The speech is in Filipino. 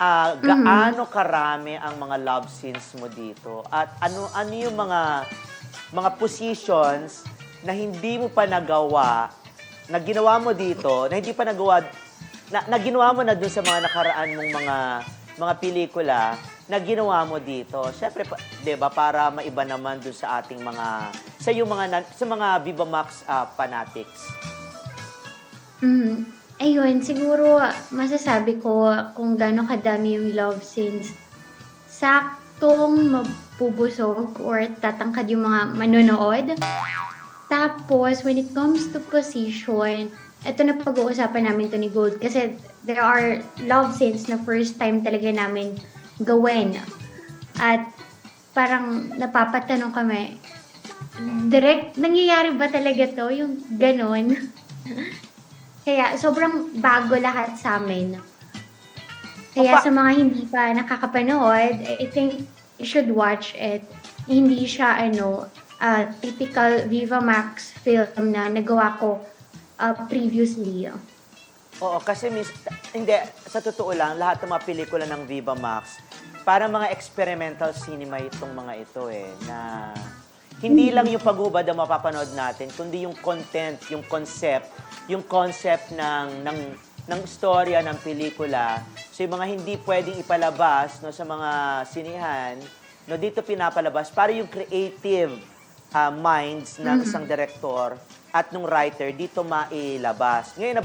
ah, gaano karami ang mga love scenes mo dito? At ano ano yung mga mga positions na hindi mo pa nagawa, na ginawa mo dito, na hindi pa nagawa, na, na ginawa mo na dun sa mga nakaraan mong mga mga pelikula na ginawa mo dito. Siyempre, pa- 'di ba, para maiba naman dun sa ating mga sa yung mga sa mga Viva Max ah, fanatics. Mm. Ayun, siguro masasabi ko kung gaano kadami yung love scenes. Saktong mapubusog or tatangkad yung mga manonood. Tapos, when it comes to position, ito na pag-uusapan namin to ni Gold kasi there are love scenes na first time talaga namin gawin. At parang napapatanong kami, direct, nangyayari ba talaga to? Yung ganon. Kaya sobrang bago lahat sa amin. Kaya Opa. sa mga hindi pa nakakapanood, I think you should watch it. Hindi siya ano, ah, typical Viva Max film na nagawa ko ah, previously. Oo, kasi mis- hindi, sa totoo lang, lahat ng mga pelikula ng Viva Max, para mga experimental cinema itong mga ito eh, na hindi lang yung paghubad ang mapapanood natin, kundi yung content, yung concept, yung concept ng ng ng storya ng pelikula. So yung mga hindi pwedeng ipalabas no sa mga sinihan, no dito pinapalabas para yung creative ah, minds ng isang director at ng writer dito mailabas. Ngayon,